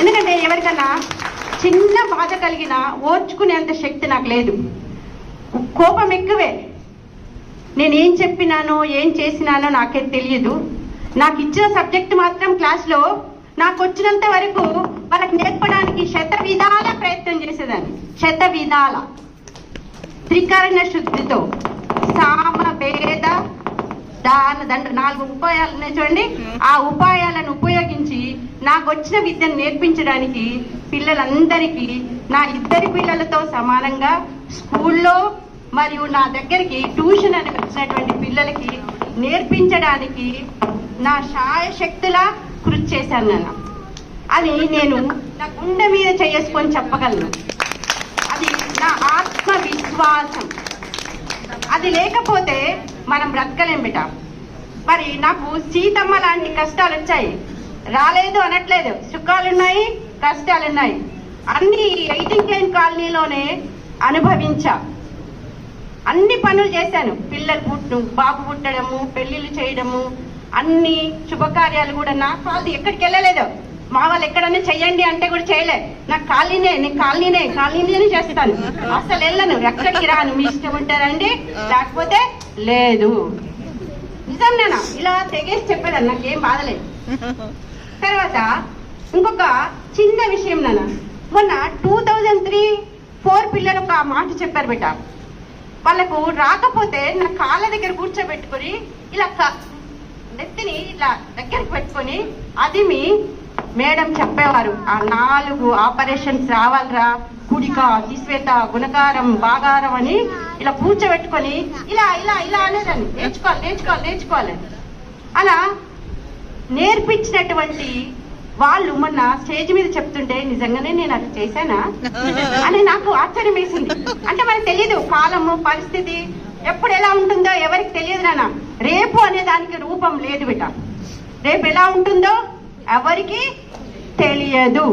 ఎందుకంటే ఎవరికన్నా చిన్న బాధ కలిగిన ఓర్చుకునేంత శక్తి నాకు లేదు. కోపం ఎక్కువే. నేను ఏం చెప్పినానో ఏం చేసినానో నాకేం తెలియదు నాకు ఇచ్చిన సబ్జెక్ట్ మాత్రం క్లాస్లో నాకు వచ్చినంత వరకు వాళ్ళకి నేర్పడానికి శత విధాల ప్రయత్నం చేసేదాన్ని. శత విధాల. త్రికరణ శుద్ధితో. సామ భేద దాన దండ. నాలుగు ఉపాయాలు చూడండి. ఆ ఉపాయాలను ఉపయోగించి నాకు వచ్చిన విద్యను నేర్పించడానికి పిల్లలందరికీ నా ఇద్దరి పిల్లలతో సమానంగా స్కూల్లో మరియు నా దగ్గరికి ట్యూషన్ అని వచ్చినటువంటి పిల్లలకి నేర్పించడానికి నా శాయశక్తులా కృషి చేశాను నేను అది నేను నా గుండె మీద చేసుకొని చెప్పగలను. అది నా ఆత్మవిశ్వాసం. అది లేకపోతే మనం బ్రతకలేం బిట మరి నాకు సీతమ్మ లాంటి కష్టాలు వచ్చాయి రాలేదు అనట్లేదు. సుఖాలున్నాయి కష్టాలున్నాయి. అన్ని ఎయిటింగ్ లైన్ కాలనీలోనే అనుభవించా. అన్ని పనులు చేశాను. పిల్లలు పుట్టు బాబు పుట్టడము పెళ్ళిళ్ళు చేయడము అన్ని శుభకార్యాలు కూడా నా కాదు ఎక్కడికి వెళ్ళలేదు. మా వాళ్ళు ఎక్కడన్నా చెయ్యండి అంటే కూడా చేయలే. నాకు కాలనీనే నేను కాలనీనే కాలనీనే చేస్తాను. అసలు వెళ్ళను. ఎక్కడికి రాను? మీ ఇష్టం ఉంటారండి? లేకపోతే లేదు. నిజం నేనా ఇలా తెగేసి చెప్పేదాన్ని. నాకేం బాధలేదు తర్వాత ఇంకొక చిన్న విషయం నాన్న. మొన్న టూ థౌజండ్ త్రీ ఫోర్ పిల్లలు ఒక మాట చెప్పారు బిడ్డ. వాళ్ళకు రాకపోతే నా కాళ్ళ దగ్గర కూర్చోబెట్టుకొని ఇలా నెత్తిని ఇలా దగ్గరికి పెట్టుకొని అది మీ మేడం చెప్పేవారు. ఆ నాలుగు ఆపరేషన్స్ రావాలిరా కుడిక తీసివేత గుణకారం బాగారం అని ఇలా కూర్చోబెట్టుకొని ఇలా ఇలా ఇలా అనేదాన్ని. నేర్చుకోవాలి నేర్చుకోవాలి నేర్చుకోవాలి. అలా నేర్పించినటువంటి వాళ్ళు మొన్న స్టేజ్ మీద చెప్తుంటే నిజంగానే నేను అది చేశానా? అని నాకు ఆశ్చర్యం వేసింది అంటే మనకు తెలియదు కాలము పరిస్థితి ఎప్పుడు ఎలా ఉంటుందో ఎవరికి తెలియదు నాన్న. రేపు అనే దానికి రూపం లేదు బిట రేపు ఎలా ఉంటుందో ఎవరికి తెలియదు.